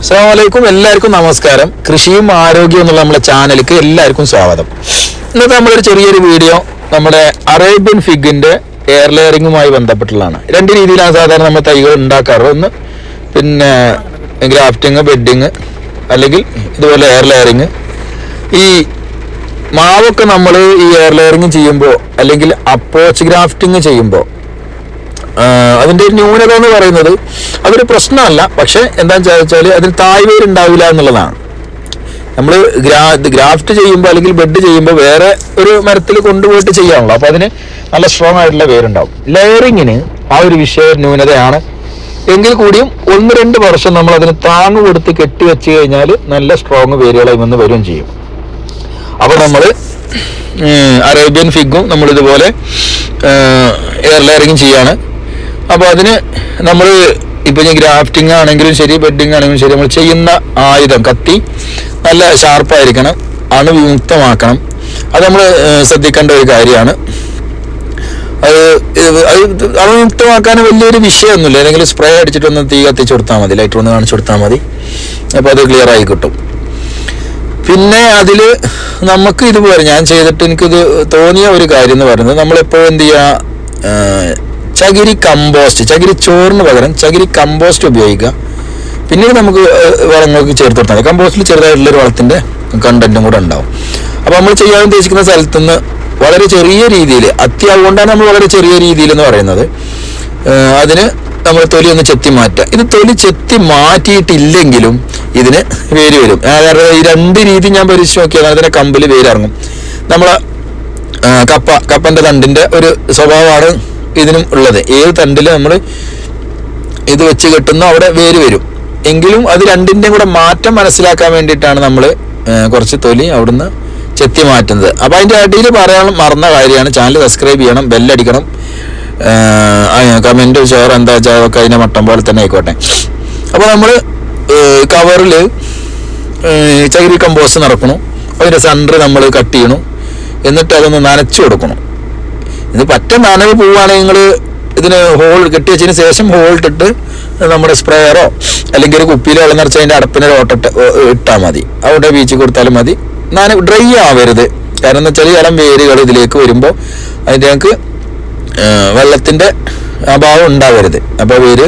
അസ്സാം വലൈക്കും എല്ലാവർക്കും നമസ്കാരം. കൃഷിയും ആരോഗ്യവും എന്നുള്ള നമ്മുടെ ചാനലിക്ക് എല്ലാവർക്കും സ്വാഗതം. ഇന്നത്തെ നമ്മളൊരു ചെറിയൊരു വീഡിയോ നമ്മുടെ അറേബ്യൻ ഫിഗിന്റെ എയർ ലെയറിങ്ങുമായി ബന്ധപ്പെട്ടുള്ളതാണ്. രണ്ട് രീതിയിലാണ് സാധാരണ നമ്മൾ തൈകൾ ഉണ്ടാക്കാറ്. ഒന്ന് പിന്നെ ഗ്രാഫ്റ്റിങ് ബെഡിങ് അല്ലെങ്കിൽ ഇതുപോലെ എയർ ലെയറിങ് ഈ മാവൊക്കെ നമ്മൾ ഈ എയർ ലെയറിങ് ചെയ്യുമ്പോൾ അല്ലെങ്കിൽ അപ്പോച്ച് ഗ്രാഫ്റ്റിങ് ചെയ്യുമ്പോൾ ആഹ് അതിന്റെ ഒരു ന്യൂനത എന്ന് പറയുന്നത് അതൊരു പ്രശ്നമല്ല. പക്ഷേ എന്താണെന്ന് വെച്ചാൽ അതിന് തായ്വേര് ഉണ്ടാവില്ല എന്നുള്ളതാണ്. നമ്മൾ ഗ്രാ ഗ്രാഫ്റ്റ് ചെയ്യുമ്പോൾ അല്ലെങ്കിൽ ബെഡ് ചെയ്യുമ്പോൾ വേറെ ഒരു മരത്തിൽ കൊണ്ടുപോയിട്ട് ചെയ്യാനുള്ളൂ. അപ്പോൾ അതിന് നല്ല സ്ട്രോങ് ആയിട്ടുള്ള വേരുണ്ടാവും. ലെയറിങ്ങിന് ആ ഒരു വിഷയ ന്യൂനതയാണ്. എങ്കിൽ കൂടിയും ഒന്ന് രണ്ട് വർഷം നമ്മൾ അതിന് താങ്ങ് കൊടുത്ത് കെട്ടി വെച്ച് കഴിഞ്ഞാൽ നല്ല സ്ട്രോങ് വേരുകളായി വന്ന് വരും ചെയ്യും. അപ്പോൾ നമ്മൾ അറേബ്യൻ ഫിഗും നമ്മൾ ഇതുപോലെ എയർ ലെയറിങ്ങും ചെയ്യാണ്. അപ്പോൾ അതിന് നമ്മൾ ഇപ്പോൾ ഞാൻ ഗ്രാഫ്റ്റിംഗ് ആണെങ്കിലും ശരി ബെഡിങ് ആണെങ്കിലും ശരി നമ്മൾ ചെയ്യുന്ന ആയുധം കത്തി നല്ല ഷാർപ്പായിരിക്കണം അണുവിമുക്തമാക്കണം. അത് നമ്മൾ ശ്രദ്ധിക്കേണ്ട ഒരു കാര്യമാണ്. അത് അത് അണുവിമുക്തമാക്കാൻ വലിയൊരു വിഷയമൊന്നുമില്ല. അല്ലെങ്കിൽ സ്പ്രേ അടിച്ചിട്ടൊന്ന് തീ കത്തിച്ച് കൊടുത്താൽ മതി ലൈറ്റർ ഒന്ന് കാണിച്ചു കൊടുത്താൽ മതി. അപ്പോൾ അത് ക്ലിയർ ആയി കിട്ടും. പിന്നെ അതിൽ നമുക്ക് ഇതുപോലെ ഞാൻ ചെയ്തിട്ട് എനിക്കിത് തോന്നിയ ഒരു കാര്യം എന്ന് പറയുന്നത് നമ്മളെപ്പോഴും എന്ത് ചെയ്യുക ചകിരി കമ്പോസ്റ്റ് ചകിരി ചോറിന് പകരം ചകിരി കമ്പോസ്റ്റ് ഉപയോഗിക്കുക. പിന്നീട് നമുക്ക് വളങ്ങൾക്ക് ചേർത്ത് കൊടുത്താൽ കമ്പോസ്റ്റിൽ ചെറുതായിട്ടുള്ളൊരു വളത്തിന്റെ കണ്ടന്റും കൂടെ ഉണ്ടാവും. അപ്പോൾ നമ്മൾ ചെയ്യാൻ ഉദ്ദേശിക്കുന്ന സ്ഥലത്ത് നിന്ന് വളരെ ചെറിയ രീതിയിൽ അത്യാവുകൊണ്ടാണ് നമ്മൾ വളരെ ചെറിയ രീതിയിൽ എന്ന് പറയുന്നത്. അതിന് നമ്മൾ തൊലി ഒന്ന് ചെത്തി മാറ്റുക. ഇത് തൊലി ചെത്തി മാറ്റിയിട്ടില്ലെങ്കിലും ഇതിന് വേര് വരും. അതായത് ഈ രണ്ട് രീതി ഞാൻ പരീക്ഷിച്ച് നോക്കിയാൽ അതിനെ കമ്പിൽ വേരിറങ്ങും നമ്മൾ കപ്പ കപ്പന്റെ തണ്ടിന്റെ ഒരു സ്വഭാവമാണ് ഇതിനും ഉള്ളത്. ഏത് തണ്ടിൽ നമ്മൾ ഇത് വെച്ച് കെട്ടുന്ന അവിടെ വേര് വരും. എങ്കിലും അത് രണ്ടിന്റെയും കൂടെ മാറ്റം മനസ്സിലാക്കാൻ വേണ്ടിയിട്ടാണ് നമ്മൾ കുറച്ച് തൊലി അവിടുന്ന് ചെത്തി മാറ്റുന്നത്. അപ്പോൾ അതിന്റെ അടിയിൽ പറയാൻ മറന്ന കാര്യമാണ്. ചാനൽ സബ്സ്ക്രൈബ് ചെയ്യണം ബെല്ലടിക്കണം കമന്റ് ഷെയർ എന്താ വെച്ചാൽ ഒക്കെ അതിന്റെ മട്ടം പോലെ തന്നെ ആയിക്കോട്ടെ. അപ്പോൾ നമ്മൾ കവറിൽ ചകിരി കമ്പോസ്റ്റ് നടക്കണം അതിന്റെ സെന്റർ നമ്മൾ കട്ട് ചെയ്യണം. എന്നിട്ട് അതൊന്ന് നനച്ചു കൊടുക്കണം. ഇത് പറ്റ നനവ് പോവുകയാണെങ്കിൽ നിങ്ങൾ ഇതിന് ഹോൾ കെട്ടി വെച്ചതിന് ശേഷം ഹോൾ ഇട്ടിട്ട് നമ്മുടെ സ്പ്രേയറോ അല്ലെങ്കിൽ ഒരു കുപ്പിയിലോ വെള്ളം നിറച്ച് അതിന്റെ അടപ്പിനൊരു ഓട്ടിട്ട് ഇട്ടാൽ മതി. അവിടെ ബീച്ച് കൊടുത്താലും മതി. നന ഡ്രൈ ആവരുത്. കാരണം എന്ന് വെച്ചാൽ ഇളം വേരുകൾ ഇതിലേക്ക് വരുമ്പോൾ അതിന്റെ ഞങ്ങൾക്ക് വെള്ളത്തിന്റെ അഭാവം ഉണ്ടാവരുത്. അപ്പോൾ വേര്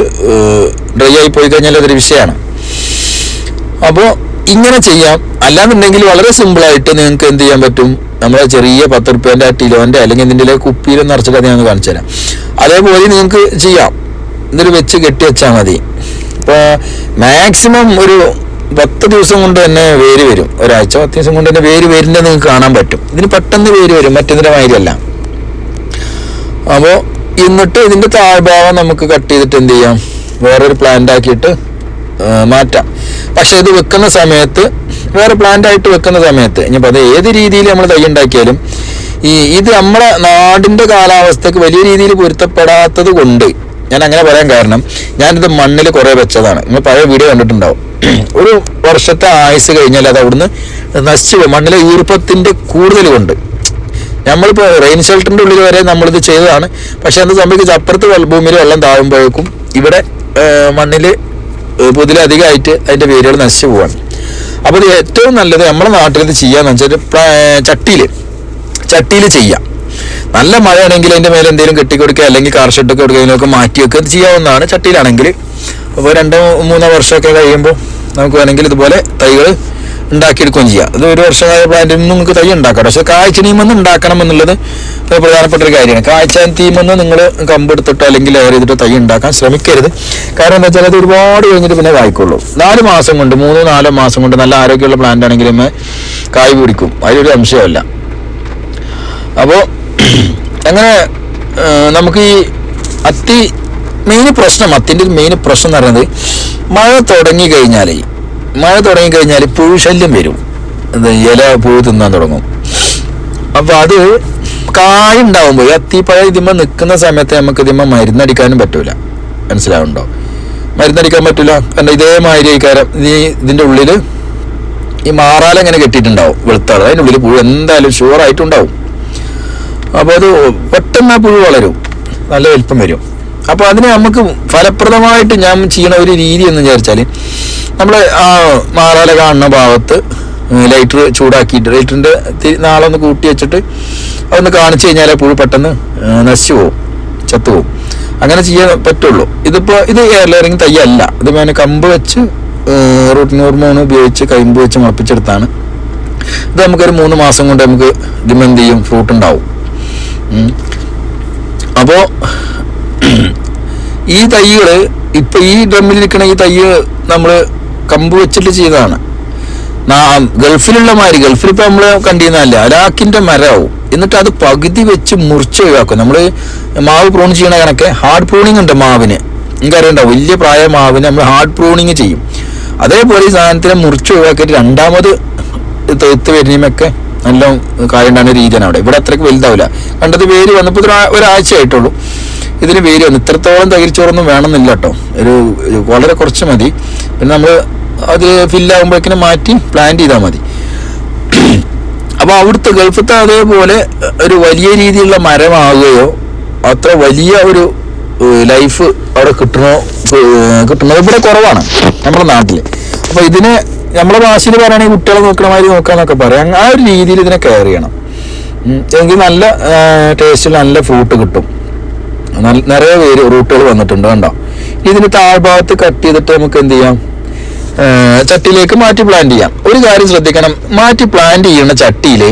ഡ്രൈ ആയി പോയി കഴിഞ്ഞാൽ അതൊരു വിഷയമാണ്. അപ്പോൾ ഇങ്ങനെ ചെയ്യാം. അല്ലാന്നുണ്ടെങ്കിൽ വളരെ സിമ്പിൾ ആയിട്ട് നിങ്ങൾക്ക് എന്ത് ചെയ്യാൻ പറ്റും? നമ്മളെ ചെറിയ പത്ത് റുപ്യേന്റെ ആ ടിലോന്റെ അല്ലെങ്കിൽ ഇതിന്റെ കുപ്പിയിൽ നിറച്ചിട്ട് ഞങ്ങൾ കാണിച്ചു തരാം. അതേപോലെ നിങ്ങൾക്ക് ചെയ്യാം. എന്നിട്ട് വെച്ച് കെട്ടി വെച്ചാൽ മതി. ഇപ്പോൾ മാക്സിമം ഒരു പത്ത് ദിവസം കൊണ്ട് തന്നെ വേര് വരും. ഒരാഴ്ച പത്ത് ദിവസം കൊണ്ട് തന്നെ വേര് വരുന്നത് നിങ്ങൾക്ക് കാണാൻ പറ്റും. ഇതിന് പെട്ടെന്ന് വേര് വരും. മറ്റേതിന്റെ മാതിരിയല്ല. അപ്പോൾ എന്നിട്ട് ഇതിന്റെ താഴ്ഭാഗം നമുക്ക് കട്ട് ചെയ്തിട്ട് എന്ത് ചെയ്യാം? വേറൊരു പ്ലാന്റ് ആക്കിയിട്ട് മാറ്റാം. പക്ഷെ ഇത് വെക്കുന്ന സമയത്ത് വേറെ പ്ലാന്റായിട്ട് വെക്കുന്ന സമയത്ത് ഇനിയിപ്പോൾ അത് ഏത് രീതിയിൽ നമ്മൾ തൈ ഉണ്ടാക്കിയാലും ഈ ഇത് നമ്മുടെ നാടിന്റെ കാലാവസ്ഥക്ക് വലിയ രീതിയിൽ പൊരുത്തപ്പെടാത്തത് കൊണ്ട് ഞാൻ അങ്ങനെ പറയാൻ കാരണം ഞാനിത് മണ്ണിൽ കുറേ വെച്ചതാണ്. നിങ്ങൾ പഴയ വീഡിയോ കണ്ടിട്ടുണ്ടാവും. ഒരു വർഷത്തെ ആയുസ് കഴിഞ്ഞാൽ അത് അവിടുന്ന് നശിച്ചു മണ്ണിലെ ഈർപ്പത്തിന്റെ കൂടുതൽ കൊണ്ട്. നമ്മളിപ്പോൾ റെയിൻ ഷെൽട്ടറിന്റെ ഉള്ളിൽ വരെ നമ്മളിത് ചെയ്തതാണ്. പക്ഷെ എന്ത് സംഭവിക്കുക അപ്പുറത്ത് ഭൂമിയിൽ വെള്ളം താഴുമ്പോഴേക്കും ഇവിടെ മണ്ണിൽ പുതിലധികമായിട്ട് അതിന്റെ വേരുകൾ നശിച്ചു പോവാണ് അപ്പോൾ ഇത് ഏറ്റവും നല്ലത് നമ്മുടെ നാട്ടിൽ ഇത് ചെയ്യാന്ന് വെച്ചാൽ ചട്ടിയിൽ ചട്ടിയിൽ ചെയ്യാം. നല്ല മഴയാണെങ്കിൽ അതിന്റെ മേലെ എന്തെങ്കിലും കെട്ടിക്കൊടുക്കുക അല്ലെങ്കിൽ കാർ ഷെഡൊക്കെ കൊടുക്കുന്നതിനൊക്കെ മാറ്റി വെക്കുക ഇത് ചെയ്യാവുന്നതാണ് ചട്ടിയിലാണെങ്കിൽ. അപ്പോൾ രണ്ടോ മൂന്നോ വർഷമൊക്കെ കഴിയുമ്പോൾ നമുക്ക് വേണമെങ്കിൽ ഇതുപോലെ തൈകൾ ഉണ്ടാക്കിയെടുക്കുകയും ചെയ്യാം. ഇത് ഒരു വർഷമായ പ്ലാന്റിൽ നിന്ന് നമുക്ക് തൈ ഉണ്ടാക്കാം. പക്ഷേ കായ്ച്ച നീമെന്ന് ഉണ്ടാക്കണം എന്നുള്ളത് പ്രധാനപ്പെട്ട ഒരു കാര്യമാണ്. കാഴ്ചാൻ തീമെന്ന് നിങ്ങൾ കമ്പെടുത്തിട്ടോ അല്ലെങ്കിൽ ലെയർ ചെയ്തിട്ടോ തൈ ഉണ്ടാക്കാൻ ശ്രമിക്കരുത്. കാരണം എന്താ വെച്ചാൽ അത് ഒരുപാട് കഴിഞ്ഞിട്ട് പിന്നെ കായ്ക്കുള്ളൂ നാല് മാസം കൊണ്ട് മൂന്നോ നാലോ മാസം കൊണ്ട് നല്ല ആരോഗ്യമുള്ള പ്ലാന്റ് ആണെങ്കിലും കായ് പിടിക്കും. അതിലൊരു സംശയമല്ല അപ്പോൾ അങ്ങനെ നമുക്ക് ഈ അത്തി മെയിൻ പ്രശ്നം അത്തിന്റെ ഒരു മെയിൻ പ്രശ്നം എന്ന് പറയുന്നത് മഴ തുടങ്ങി കഴിഞ്ഞാൽ മഴ തുടങ്ങി കഴിഞ്ഞാൽ പുഴുശല്യം വരും. ഇല പുഴു തിന്നാൻ തുടങ്ങും. അപ്പോൾ അത് കായുണ്ടാവുമ്പോൾ ഈ അത്തിപ്പഴം ഇതിമ്മ നിൽക്കുന്ന സമയത്ത് നമുക്ക് ഇതിമ്മ മരുന്നടിക്കാനും പറ്റൂല. മനസ്സിലാവുണ്ടോ? മരുന്നടിക്കാൻ പറ്റൂല. കാരണം ഇതേമാതിരി കാരം ഈ ഇതിന്റെ ഉള്ളിൽ ഈ മാറാല ഇങ്ങനെ കെട്ടിയിട്ടുണ്ടാവും വെളുത്താൾ അതിന്റെ ഉള്ളിൽ പുഴു എന്തായാലും ഷുവർ ആയിട്ടുണ്ടാവും. അപ്പോൾ അത് പെട്ടെന്ന് ആ പുഴു വളരും. നല്ല വലിപ്പം വരും. അപ്പോൾ അതിന് നമുക്ക് ഫലപ്രദമായിട്ട് ഞാൻ ചെയ്യണ ഒരു രീതി എന്ന് വിചാരിച്ചാൽ നമ്മൾ ആ മാറാല കാണുന്ന ഭാഗത്ത് ലൈറ്റർ ചൂടാക്കിയിട്ട് ലൈറ്ററിന്റെ നാളൊന്ന് കൂട്ടി വെച്ചിട്ട് അതൊന്ന് കാണിച്ചു കഴിഞ്ഞാൽ പുഴു പെട്ടെന്ന് നശിച്ചു പോകും ചത്തുപോകും അങ്ങനെ ചെയ്യാൻ പറ്റുള്ളൂ. ഇതിപ്പോൾ ഇത് എയർ ലെയറിങ് തയ്യല്ല. ഇത് ഞാൻ കമ്പ് വെച്ച് റൂട്ടിൻ ഹോർമോൺ ഉപയോഗിച്ച് കമ്പ് വെച്ച് മുളപ്പിച്ചെടുത്താണ്. ഇത് നമുക്കൊരു മൂന്ന് മാസം കൊണ്ട് നമുക്ക് ഇതിമെന്ത് ചെയ്യും ഫ്രൂട്ട് ഉണ്ടാവും. അപ്പോൾ ഈ തൈകൾ ഇപ്പൊ ഈ ഡ്രമ്മിൽ നിൽക്കുന്ന ഈ തൈ നമ്മൾ കമ്പ് വെച്ചിട്ട് ചെയ്തതാണ്. ഗൾഫിലുള്ള മാതിരി ഗൾഫിൽ ഇപ്പൊ നമ്മൾ കണ്ടിരുന്നല്ല അലാക്കിന്റെ മരമാവും. എന്നിട്ട് അത് പകുതി വെച്ച് മുറിച്ച് ഒഴിവാക്കും. നമ്മൾ മാവ് പ്രൂൺ ചെയ്യണ കണക്ക് ഹാർഡ് പ്രൂണിങ് ഉണ്ട് മാവിന്. എനിക്കറിയണ്ട വലിയ പ്രായ മാവിന് നമ്മൾ ഹാർഡ് പ്രൂണിങ് ചെയ്യും. അതേപോലെ ഈ സാധനത്തിനെ മുറിച്ച് ഒഴിവാക്കിയിട്ട് രണ്ടാമത് തെത്ത് വരുന്നൊക്കെ നല്ല കായുണ്ടാകുന്ന രീതിയാണ് അവിടെ. ഇവിടെ അത്രയ്ക്ക് വലുതാവില്ല. കണ്ടത് വേര് വന്നപ്പോൾ ഒരാഴ്ച ആയിട്ടുള്ളൂ ഇതിന് വേര് വന്നു. ഇത്രത്തോളം തകരിച്ചോറൊന്നും വേണമെന്നില്ല കേട്ടോ. ഒരു വളരെ കുറച്ച് മതി. പിന്നെ നമ്മൾ അത് ഫില്ലാകുമ്പോഴേക്കിനും മാറ്റി പ്ലാന്റ് ചെയ്താൽ മതി. അപ്പോൾ അവിടുത്തെ ഗൾഫത്തെ അതേപോലെ ഒരു വലിയ രീതിയിലുള്ള മരമാകുകയോ അത്ര വലിയ ഒരു ലൈഫ് അവിടെ കിട്ടണോ കിട്ടണോ? ഇവിടെ കുറവാണ് നമ്മുടെ നാട്ടിൽ അപ്പോൾ ഇതിനെ നമ്മുടെ ഭാഷയിൽ പറയുകയാണെങ്കിൽ കുട്ടികളെ നോക്കണ മാതിരി നോക്കാന്നൊക്കെ പറയാം. ആ ഒരു രീതിയിൽ ഇതിനെ കെയർ ചെയ്യണം. എങ്കിൽ നല്ല ടേസ്റ്റിൽ നല്ല ഫ്രൂട്ട് കിട്ടും. നിറയെ പേര് റൂട്ടുകൾ വന്നിട്ടുണ്ട് കണ്ടോ? ഇതിന് താഴ്ഭാഗത്ത് കട്ട് ചെയ്തിട്ട് നമുക്ക് എന്ത് ചെയ്യാം? ചട്ടിയിലേക്ക് മാറ്റി പ്ലാന്റ് ചെയ്യാം. ഒരു കാര്യം ശ്രദ്ധിക്കണം. മാറ്റി പ്ലാന്റ് ചെയ്യുന്ന ചട്ടിയിൽ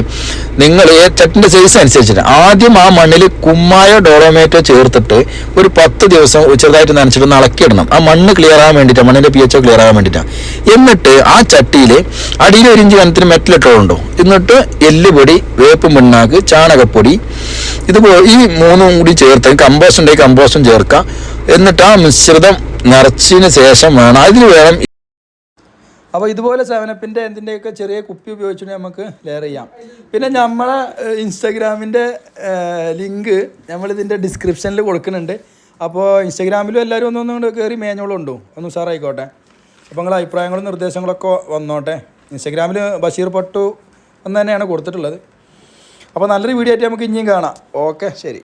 നിങ്ങൾ ചട്ടിന്റെ സൈസ് അനുസരിച്ചിട്ട് ആദ്യം ആ മണ്ണിൽ കുമ്മായോ ഡോളോമേറ്റോ ചേർത്തിട്ട് ഒരു പത്ത് ദിവസം ചെറുതായിട്ട് നനച്ചിട്ട് ഒന്ന് ഇളക്കിയിടണം ആ മണ്ണ് ക്ലിയർ ആകാൻ വേണ്ടിയിട്ടാണ് മണ്ണിന്റെ പി എച്ച് ക്ലിയർ ആകാൻ വേണ്ടിയിട്ടാണ് എന്നിട്ട് ആ ചട്ടിയിൽ അടിയിൽ ഒരു ഇഞ്ച് കനത്തിന് മെറ്റലിട്ടുണ്ടോ എന്നിട്ട് എല്ലുപൊടി വേപ്പും പിണ്ണാക്ക് ചാണകപ്പൊടി ഇതുപോലെ ഈ മൂന്നും കൂടി ചേർത്ത് കമ്പോസ്റ്റ് ഉണ്ടെങ്കിൽ കമ്പോസ്റ്റും ചേർക്കാം. എന്നിട്ട് ആ മിശ്രിതം നിറച്ചതിന് ശേഷം വേണം. അതിന് വേണം അപ്പോൾ ഇതുപോലെ സെവനപ്പിന്റെ എന്തിന്റെയൊക്കെ ചെറിയ കുപ്പി ഉപയോഗിച്ചിട്ട് നമുക്ക് ലെയർ ചെയ്യാം. പിന്നെ നമ്മളെ ഇൻസ്റ്റാഗ്രാമിന്റെ ലിങ്ക് നമ്മളിതിന്റെ ഡിസ്ക്രിപ്ഷനിൽ കൊടുക്കുന്നുണ്ട്. അപ്പോൾ ഇൻസ്റ്റാഗ്രാമിലും എല്ലാവരും ഒന്നും ഒന്നും കയറി മേഞ്ഞോളും ഉണ്ടോ? ഒന്ന് സാറായിക്കോട്ടെ അപ്പോൾ നിങ്ങളുടെ അഭിപ്രായങ്ങളും നിർദ്ദേശങ്ങളൊക്കെ വന്നോട്ടെ. ഇൻസ്റ്റാഗ്രാമിൽ ബഷീർ പട്ടു എന്ന് തന്നെയാണ് കൊടുത്തിട്ടുള്ളത്. അപ്പോൾ നല്ലൊരു വീഡിയോ ആയിട്ട് നമുക്ക് ഇനിയും കാണാം. ഓക്കെ ശരി.